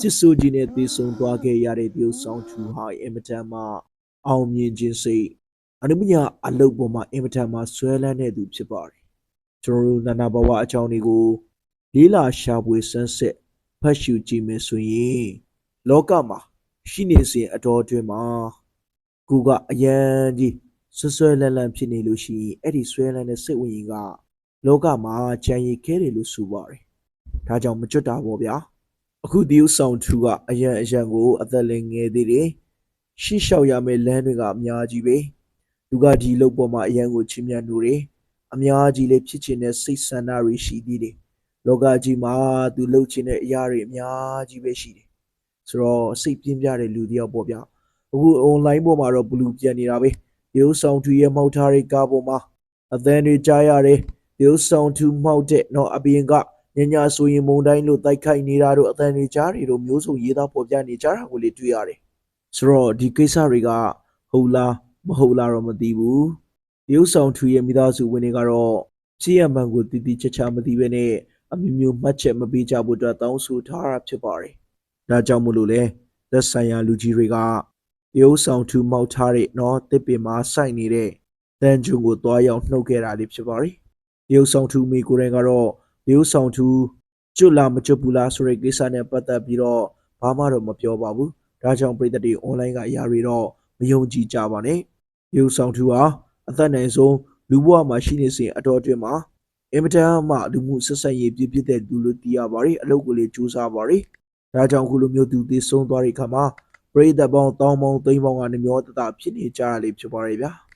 စစ်ဆိုးကြီးနဲ့တည်ဆုံသွားခဲ့ရတဲ့တရုတ်ဆောင်သူဟာအင်မတန်မှအောင်မြင်ခြင်းစိတ်အနုမညာအလုပ်ပေါ်မှာအင်မတန်မှဆွဲလန်းတဲ့သူဖြစ်ပါတယ်ကျွန်တော်တို့နာနာဘဝအကြောင်းတွေကိုလေးလာရှာဖွေစမ်းစစ်ဖတ်ရှုကြည့်မယ်ဆိုရင်လောကမှာရှိနေစဉ်အတော်အတွင်းမှာကိုကအယံကြီးဆွဆွဲလန်းလန်းဖြစ်နေလို့ရှိရင်အဲ့ဒီဆွဲလန်းတဲ့စိတ်ဝင်ရင်ကလောကမှာကြံရည်ခဲတယ်လို့ဆိုပါတယ်ဒါကြောင့်မကြွတ်တာပေါ့ဗျာ အခုဒီဥဆောင်သူကအရန်အရန်ကိုအသက်လည်းငယ်သေးတယ်ရှေ့လျှောက်ရမယ့်လမ်းတွေကအများကြီးပဲသူကဒီလုတ်ပေါ်မှာအရန်ကိုချီးမြှောက်လို့တယ်အများကြီးလည်းဖြစ်ချင်တဲ့စိတ်ဆန္ဒတွေရှိသေးတယ်လောကကြီးမှာသူလှုပ်ချင်တဲ့အရာတွေအများကြီးပဲရှိတယ်ဆိုတော့စိတ်ပြင်းပြတဲ့လူတယောက်ပေါ့ဗျအခု online ပေါ်မှာတော့ဘလူးပြန်နေတာပဲဒီဥဆောင်သူရဲ့မှောက်ထားတဲ့ကားပေါ်မှာအသံတွေကြားရတယ်ဒီဥဆောင်သူမှောက်တဲ့တော့အပြင်က ညညာဆိုရင်မုံတိုင်းလို့တိုက်ခိုက်နေတာတို့အတန်တွေကြားတွေတို့မျိုးစုံရေးသားပေါ်ပြနေကြတာကိုလေတွေ့ရတယ်။ဆိုတော့ဒီကိစ္စတွေကဟုတ်လားမဟုတ်လားတော့မသိဘူး။ရုပ်ဆောင်ထူရဲ့မိသားစုဝင်တွေကတော့ဖြစ်ရမှန်ကိုတည်တည်ချာချာမသိဘဲနဲ့အမျိုးမျိုးမှတ်ချက်မပေးကြဖို့အတွက်တောင်းဆိုထားတာဖြစ်ပါတယ်။ဒါကြောင့်မို့လို့လေသက်ဆိုင်ရာလူကြီးတွေကရုပ်ဆောင်ထူမောက်ထားတဲ့နော်တစ်ပင်မှာစိုက်နေတဲ့တန်ဂျုံကိုတွားရောက်နှုတ်ခဲ့တာလေးဖြစ်ပါတယ်။ရုပ်ဆောင်ထူမိကိုယ်တိုင်ကတော့ ဒီဥဆောင်သူကျွတ်လားမကျွတ်ဘူးလားဆိုတဲ့ကိစ္စနဲ့ပတ်သက်ပြီးတော့ဘာမှတော့မပြောပါဘူး။ဒါကြောင့်ပြည်သက်တွေ online ကအရာတွေတော့မယုံကြည်ကြပါနဲ့။ဒီဥဆောင်သူဟာအသက်နိုင်ဆုံးလူဘဝမှာရှိနေစဉ်အတော်အတွင်းမှာအင်မတန်မှလူမှုဆက်ဆံရေးပြည့်ပြည့်တဲ့လူလို့သိရပါတယ်။အလုပ်ကိုလည်းကြိုးစားပါတယ်။ဒါကြောင့်ခုလိုမျိုးသူသိဆုံးသွားတဲ့အခါမှာပြည်သက်ပေါင်းတောင်းပေါင်းသိန်းပေါင်းကနေမျိုးတတဖြစ်နေကြရလေဖြစ်ပါတယ်ဗျာ။